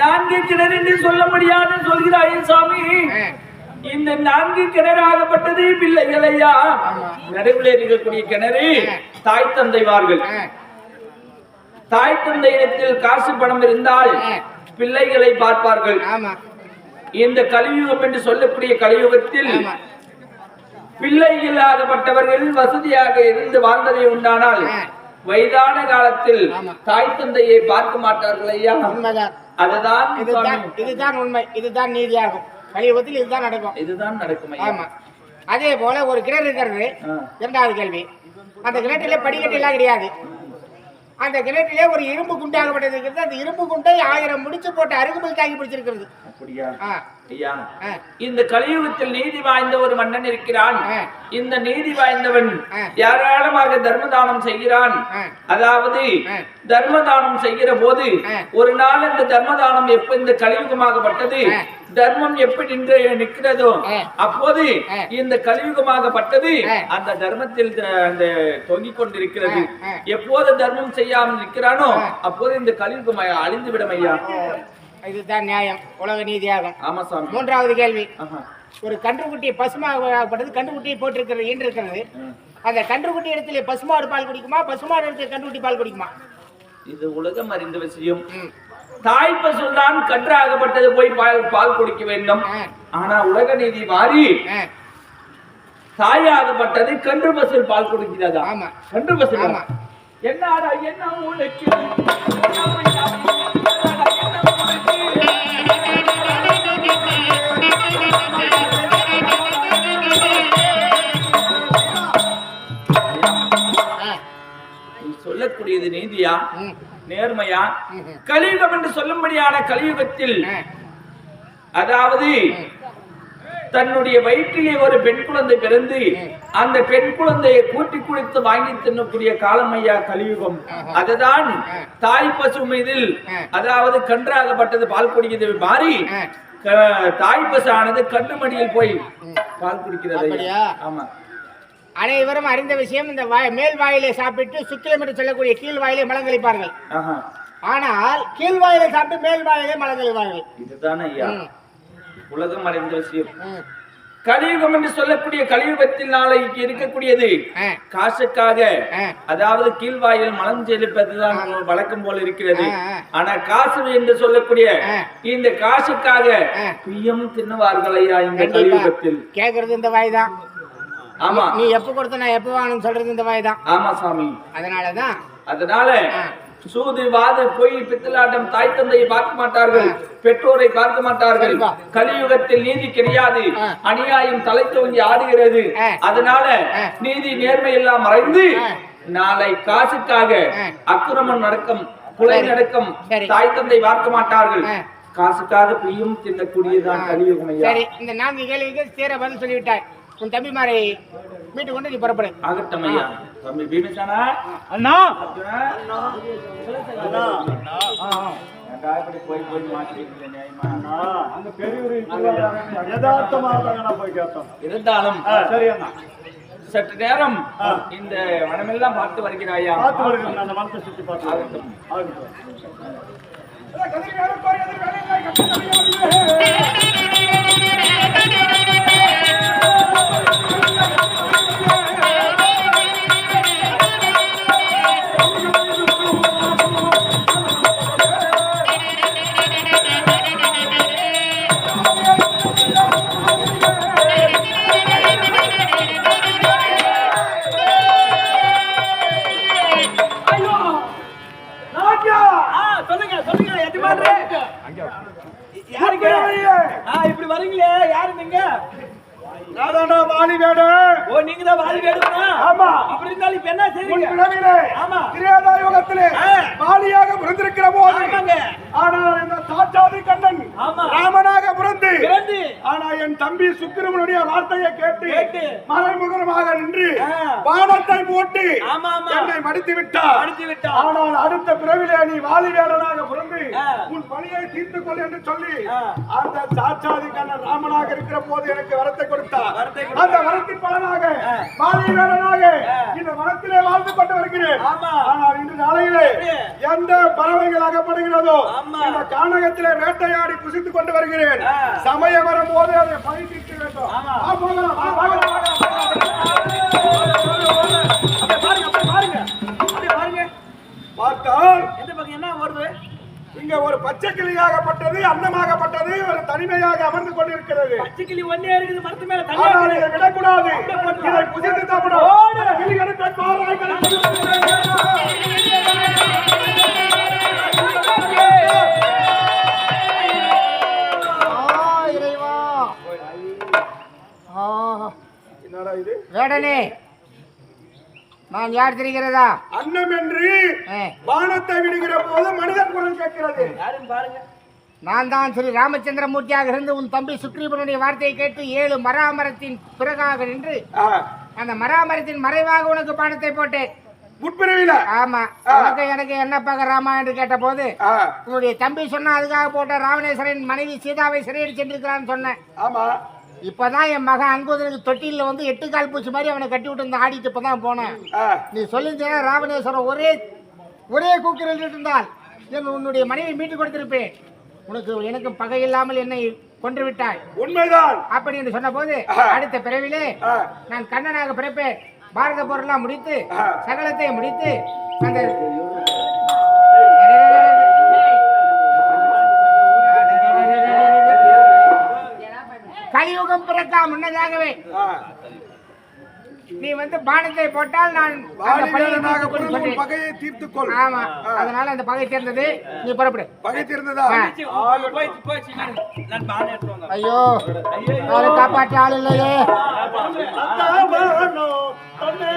நான்கு கிணறு என்று சொல்ல முடியாது சொல்கிறாயே சாமி. இந்த நான்கு கிணறாகப்பட்டது பிள்ளைகள் ஐயா. நடுவில் இருக்கக்கூடிய கிணறு தாய் தந்தைவார்கள். தாய் தந்தையிடத்தில் காசு பணம் இருந்தால். பிள்ளைகளை பார்ப்பார்கள் இந்த கலியுகம் என்று சொல்லக்கூடிய கலியுகத்தில் ஆமா பிள்ளைகளாகப்பட்டவர்கள் வசதியாக இருந்து வாழ்ந்ததை உண்டானால். வயதான காலத்தில். தாய் தந்தையை பார்க்க மாட்டார்கள் ஐயா. உண்மைதான். அதுதான் இதுதான். இதுதான் உண்மை. இதுதான் நீதியாகும். கலியுகத்தில் இதுதான் நடக்கும். இதுதான் நடக்கும் ஆமா. அதே போல ஒரு கிணறு இருக்கிறது. இரண்டாவது கேள்வி. அந்த கிணற்றிலே படிக்கட்டு எல்லாம் கிடையாது. அந்த கிணற்றிலே ஒரு இரும்பு குண்டாகப்பட்டது இருக்கிறது அந்த இரும்பு குண்டை ஆயிரம் முடிச்சு போட்டு அருகுமல் தாங்கி பிடிச்சிருக்கிறது ஐயா இந்த கலியுகத்தில் நீதி வாய்ந்த ஒரு மன்னன் இருக்கிறான். இந்த நீதி வாய்ந்தவன். ஏராளமாக தர்மதானம் செய்கிறான். அதாவது. தர்மதானம் செய்கிற போது. ஒரு நாள் இந்த தர்மதானம் எப்ப இந்த கலியுகமாகப்பட்டது. தர்மம் எப்படி நின்று நிற்கிறதோ. அப்போது. இந்த கலியுகமாகப்பட்டது. அந்த தர்மத்தில் அந்த தொங்கிக் கொண்டிருக்கிறது. எப்போது தர்மம் செய்யாமல் நிற்கிறானோ. அப்போது இந்த கலியுகம் அழிந்து விடும் ஐயா இதுதான் நியாயம் உலக நீதியாகும் ஆமா சாமி மூன்றாவது கேள்வி. ஒரு கன்றுக்குட்டி பசுமாகப்பட்டது கன்றுக்குட்டியை போட்டிருக்கிறது ஈன்று இருக்கிறது அந்த கன்றுக்குட்டி இடத்துல பசுமாடு பால் குடிக்குமா பசுமாடு இடத்துல கன்றுக்குட்டி பால் குடிக்குமா இது உலகம் அறிந்த விஷயம். தாய் பசுதான் கன்றாகப்பட்டது போய் பால் பால் குடிக்க வேண்டும். ஆனா உலக நீதி மாறி தாயாகப்பட்டது கன்று பசுல் பால் குடிக்கிறதா ஆமா. கன்று பசு ஆமா. என்னடா என்ன என்னடா உனக்கு? நீ சொல்லக்கூடியது நீதியா? நேர்மையா? கலியுகம் என்று சொல்லும்படியான கலியுகத்தில் அதாவது தன்னுடைய வயிற்றிலே ஒரு பெண் குழந்தை பிறந்து அந்த பெண் குழந்தையை கூட்டி குடித்து வாங்கி தின்னக்கூடிய காலம் ஐயா கலியுகம் அதுதான் தாய் பசு மீதில் அதாவது கன்றாகப்பட்டது பால் குடிக்கிறது மாறி தாய் பசு ஆனது கன்று மடியில் போய் பால் குடிக்கிறது. ஆமா. அனைவரும் அறிந்த விஷயம் இந்த மேல் வாயிலை சாப்பிட்டு சுக்கிலம் என்று சொல்லக்கூடிய கீழ் வாயிலை மலங்கழிப்பார்கள் ஆஹா. ஆனால் கீழ் வாயிலை சாப்பிட்டு மேல் வாயிலை மலங்கழிப்பார்கள் இதுதான் ஐயா. உலகம் அறிந்த விஷயம். கலியுகம் என்று சொல்லக்கூடிய கலியுகத்தில் நாளைக்கு இருக்கக்கூடியது காசுக்காக. அதாவது கீழ்வாயில் மலம் செலுப்பதுதான் வழக்கம் போல இருக்கிறது. ஆனா காசு என்று சொல்லக்கூடிய. இந்த காசுக்காக. பியம் தின்னுவார்கள் ஐயா இந்த. கலியுகத்தில். கேக்குறது இந்த வாய் தான். ஆமா நீ எப்ப கொடுத்த நான் எப்ப வாங்கணும்னு சொல்றது இந்த வாய் தான் ஆமா சாமி அதனாலதான் அதனால. சூது வாது பொய் பித்தலாட்டம் தாய் தந்தையை பார்க்க மாட்டார்கள் பெற்றோரை பார்க்க மாட்டார்கள். கலியுகத்தில் நீதி கிடையாது. அநியாயம் தலை தோங்கி ஆடுகிறது. அதனால. நீதி நேர்மை எல்லாம் மறைந்து. நாளை காசுக்காக. அக்கிரமம் நடக்கும் சரி. நடக்கும் சரி. தாய் தந்தை பார்க்க மாட்டார்கள். காசுக்காக பியும் தின்னக்கூடியதுதான் கலியுகம் சரி இந்த நான்கு கேள்விக்கு தீர பதில் சொல்லிவிட்டாய் உன் தம்பிமாரை மீட்டு கொண்டு நீ புறப்படு. ஆகட்டும் ஐயா. தம்பி பீமசானா? அண்ணா! இப்படி போய் போய் கேட்டோம் இருந்தாலும் சரி அண்ணா. சற்று நேரம் இந்த வனமெல்லாம் பார்த்து வருகிறாயா பார்த்து வருகிறேன். அந்த மனத்தை சுற்றி பார்த்து ஆகட்டும். ஆகட்டும். யாருங்க ஆ, இப்படி வரீங்களே யாரு நீங்க நாதாண்டா வாலி வேடு ஓ நீங்க தான் வாலி வேடுமா ஆமா. அப்படி இருந்தாலும் இப்ப என்ன உன் செய்றீங்க பிறவிலே ஆமா. திரேதா யுகத்திலே. வாலியாக பிறந்திருக்கிற போது ஆமாங்க. ஆனால் இந்த சாட்சாதி கண்ணன் ஆமா. ராமனாக பிறந்து பிறந்து ஆனா என் தம்பி சுக்கிரமனுடைய வார்த்தையை கேட்டு கேட்டு. மறைமுகமாக நின்று ஆ. பானத்தை போட்டு ஆமா, ஆமா. என்னை மடித்து விட்டார் மடித்து விட்டார். ஆனால் அடுத்த பிறவிலே நீ வாலி வேடனாக பிறந்து. உன் பழியை தீர்த்து கொள் என்று சொல்லி அந்த சாட்சாதி கண்ணன் ராமனாக இருக்கிற போது எனக்கு வரத்தை கொடுத்தார் அந்த வரத்தின் பலனாக பாலிவேடனாக இந்த வனத்திலே வாழ்ந்து கொண்டு வருகிறேன். ஆனால் இன்று நாளையிலே எந்த பறவைகள் அகப்படுகிறதோ இந்த வேட்டையாடி புசித்துக் கொண்டு வருகிறேன். சமயம் வரும்போது அதை தீர்க்க வேண்டும். இங்க ஒரு பச்சை கிளியாகப்பட்டது அன்னமாகப்பட்டது ஒரு தனிமையாக அமர்ந்து கொண்டிருக்கிறது. பச்சைக்கிளி ஒன்னே இருக்குது மரத்து மேல ஆனால் இதை விடக்கூடாது. இதை புதித்து சாப்பிடும் கிளிகளுக்கு மாறாய் ஆ, இறைவா. ஆ, என்னடா இது? வேடனே. நான் யார் தெரிகிறதா? அன்னம் என்று வானத்தை விடுகிற போது மனிதன் குரல் கேட்கிறது. பாருங்க நான் தான் ஸ்ரீ ராமச்சந்திரமூர்த்தியாக இருந்து உன் தம்பி சுக்ரீவனுடைய வார்த்தையை கேட்டு ஏழு மராமரத்தின் பிறகாக நின்று அந்த மராமரத்தின் மறைவாக உனக்கு பாடத்தை போட்டேன். முற்பிறவில. ஆமா. உனக்கு எனக்கு என்ன பக ராமா என்று கேட்ட போது உன்னுடைய தம்பி சொன்னா அதுக்காக போட்ட ராவணேஸ்வரன் மனைவி சீதாவை சிறையடி சென்றிருக்கிறான்னு சொன்னேன். ஆமா. இப்பதான் என் மகன் அங்குதனுக்கு தொட்டில வந்து எட்டு கால் பூச்சி மாதிரி அவனை கட்டி விட்டு வந்து ஆடிட்டு இப்பதான் போனேன். நீ சொல்லியிருந்தேன்னா ராவணேஸ்வரன் ஒரே ஒரே கூக்கிரல் இருந்தால் என் உன்னுடைய மனைவி மீட்டு கொடுத்திருப்பேன். உனக்கு எனக்கு பகை இல்லாமல் என்னை கொன்று விட்டாய். உண்மைதான். அப்படி என்று சொன்ன போது அடுத்த பிறவிலே நான் கண்ணனாக பிறப்பேன். பாரத போரெல்லாம் முடித்து. சகலத்தை முடித்து அந்த கலியுகம் பிறக்கா முன்னதாகவே. நீ வந்து பானத்தை போட்டால் நான். பகையை தீர்த்துக் கொள் ஆமா. அதனால அந்த பகை சேர்ந்தது நீ புறப்படு. பகை வந்தேன். ஐயோ. யாரை காப்பாற்ற ஆள் இல்லையே. அத்தாவானோ, தன்னை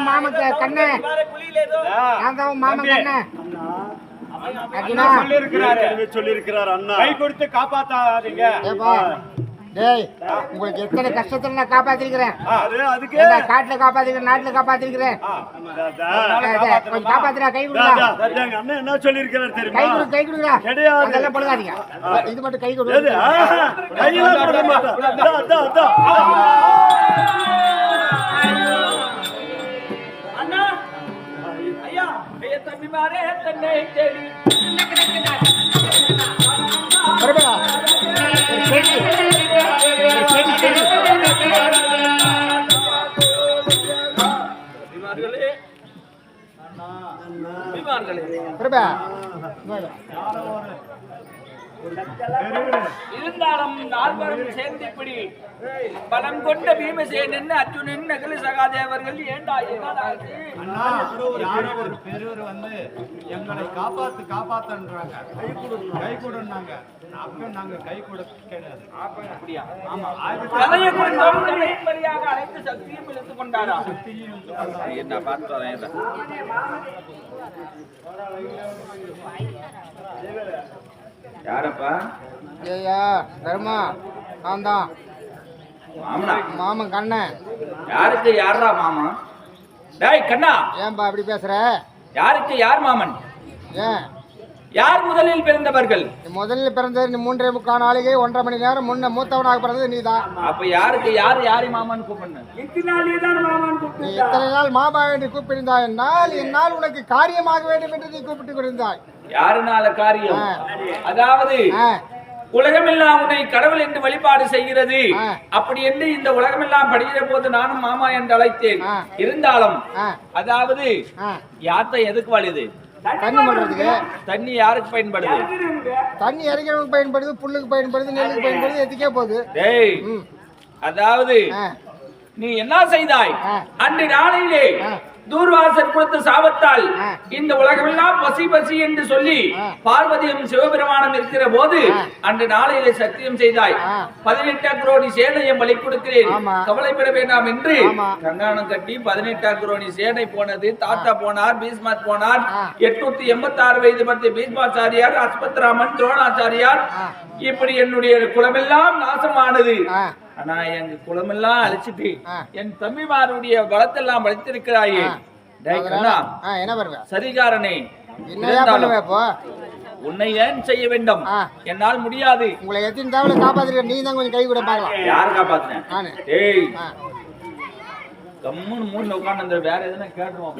தான் மாமன் க- கண்ணன் குழியில ஏதோ நான் தான் மாமன் சொல்லியிருக்கிறார். அண்ணா. கை கொடுத்து காப்பாத்தாதீங்க. டேய் உங்களுக்கு எத்தனை கஷ்டத்துல நான் காப்பாத்திருக்கிறேன்? காட்டுல காப்பாத்திருக்கிறேன் நாட்டுல காப்பாத்திருக்கிறேன்? கொஞ்சம் காப்பாத்துறா கை கொடுடா. அண்ணன் என்ன சொல்லியிருக்கிறார் கை தெரியுமா கொடு கை கொடுடா. கிடையாது. அதெல்லாம் பழுகாதீங்க. இது மட்டும் கை கொடு. எது? ஆஹா, கையெல்லாம் போட மாட்டேன். செடி. விமார்களே விமார்களே பிரபா இங்க வா. இருந்தாலும் நால்வரும் சேர்ந்து இப்படி பலம் கொண்ட பீமசேனன் அர்ஜுனன் நகல சகாதேவர்கள் ஏண்டா ஒரு பெரியவர் வந்து எங்களை காப்பாத்து காப்பாத்தன்றாங்க. கை கொடுன்னாங்க. அப்ப நாங்க கை கொடுக்க கிடையாது. அனைத்து சக்தியும் இழுத்துக் கொண்டாரா? என்ன பார்த்து யாரப்பா? ஏய்யா தர்மா நான் தான் மாமனா? மாமன் கண்ணன். யாருக்கு யாரா மாமா டேய் கண்ணா. ஏன்பா அப்படி பேசுற? யாருக்கு யார் மாமன்? ஏன்? யார் முதலில் பிறந்தவர்கள்? முதல்ல பிறந்தது மூன்றே முக்கால் நாளைக்கு ஒன்றரை மணி நேரம் முன்ன மூத்தவனாக பிறந்தது நீ தான் அப்ப யாருக்கு யார் யாரை மாமன் கூப்பிடணும் இத்தனை நாள் மாமா என்று கூப்பிட்டிருந்தாய். என்றால் என்னால் உனக்கு காரியமாக வேண்டும் என்று நீ கூப்பிட்டு கொண்டிருந்தாய். யாருனால காரியம். அதாவது உலகமெல்லாம் உன்னை கடவுள் என்று வழிபாடு செய்கிறது. அப்படி என்று இந்த உலகமெல்லாம் படிக்கிற போது நானும் மாமா என்று அழைத்தேன். இருந்தாலும் அதாவது. யாத்த எதுக்கு வலிது தண்ணி பண்றதுக்கு தண்ணி யாருக்கு பயன்படுது தண்ணி இறக்கிறவனுக்கு பயன்படுது புல்லுக்கு பயன்படுது நெல்லுக்கு பயன்படுது எதுக்கே போகுது டேய் அதாவது நீ என்ன செய்தாய். அன்று நாளையிலே. தூர்வாசர் கொடுத்த சாபத்தால். இந்த உலகமெல்லாம் பசி பசி என்று சொல்லி. பார்வதியும் சிவபெருமானம் இருக்கிற போது. அன்று நாளையிலே சத்தியம் செய்தாய். பதினெட்டாம் குரோணி சேனையம் பலி கொடுக்கிறேன். கவலைப்பட வேண்டாம் என்று. கங்காணம் கட்டி பதினெட்டாம் குரோணி சேனை போனது தாத்தா போனார் பீஸ்மத் போனார். எட்நூத்தி எண்பத்தி ஆறு வயது பற்றி பீஸ்மாச்சாரியார் அஸ்பத்ராமன் துரோணாச்சாரியார். இப்படி என்னுடைய குலமெல்லாம் நாசமானது. ஆனா எங்க குலமெல்லாம் அழிச்சிட்டு. என் தம்பிமாருடைய பலத்தெல்லாம் வளர்த்திருக்கிறாயே என்ன பண்ணுவ சரிகாரனே இருந்தாலும் பண்ணுவ இப்போ? உன்னை ஏன் செய்ய வேண்டும். என்னால் முடியாது. உங்களை எத்தனை தவளை காப்பாத்திருக்க நீ தான் கொஞ்சம் கை கூட பார்க்கலாம். யார் ஆ. கம்முன்னு மூணுல உட்கார்ந்து வேற எதுனா கேட்டுருவான்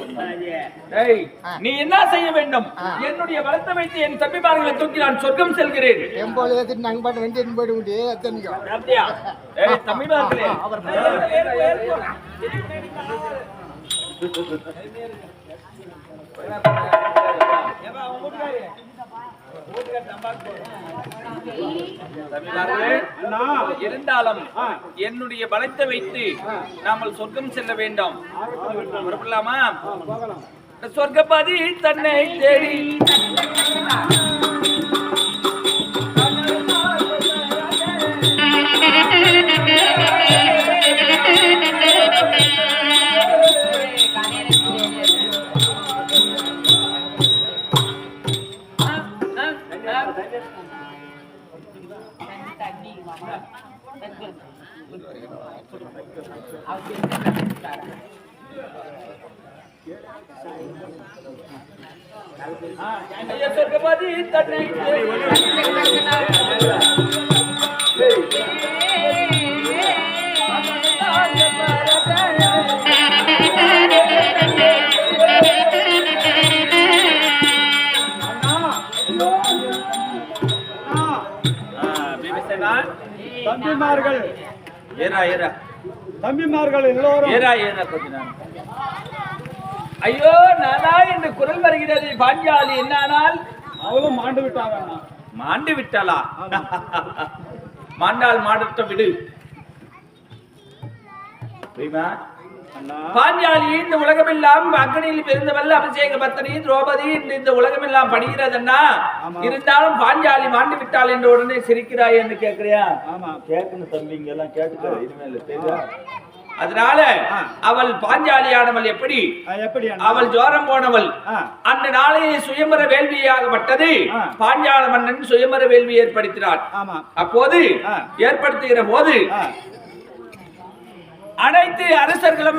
டேய். நீ என்ன செய்ய வேண்டும். என்னுடைய பலத்தை வைத்து என் தம்பிமார்களை தூக்கி நான் சொர்க்கம் செல்கிறேன். டெம்போல ஏத்திட்டு நாங்க பாட்டு வண்டி எடுத்து அப்படியா? ஏய் தம்பிமார்களே, இருந்தாலும் என்னுடைய பலத்தை வைத்து நாமல் சொர்க்கம் செல்ல வேண்டும். புறப்படலாமா சொர்க்கபாதி தன்னை தேடி. ஐயா, சொர்க்கபாதி தன்னை தம்பிமார்கள். ஏறா ஏறா. தம்பிமார்கள் எல்லோரும். ஏறா ஏறா கொஞ்ச நேரம். ஐயோ நானா என்று குரல் வருகிறது. பாஞ்சாலி என்னானால்? அவளும் மாண்டு விட்டாங்க. மாண்டு விட்டாளா? மாண்டால் மாடட்ட விடு. பாஞ்சாலி இந்த உலகமெல்லாம் அக்னியில் பிறந்தவல்ல அபிஷேக பத்தனி திரௌபதி என்று இந்த உலகமெல்லாம் படுகிறதன்னா ஆமா. இருந்தாலும் பாஞ்சாலி மாண்டு விட்டாள் என்று உடனே சிரிக்கிறாய் என்று கேட்கிறியா? கேட்கணும் தம்பி இங்க எல்லாம் கேட்டுக்க இனிமேல் தெரியுதா அதனால. அவள் பாஞ்சாலியானவள் எப்படி? அவள் ஜோரம் போனவள் அந்த நாளையே சுயம்பர வேள்வியாகப்பட்டது. பாஞ்சால மன்னன் சுயம்பர வேள்வி ஏற்படுத்தினார் அப்போது. ஏற்படுத்துகிற போது அனைத்து அரசர்களும்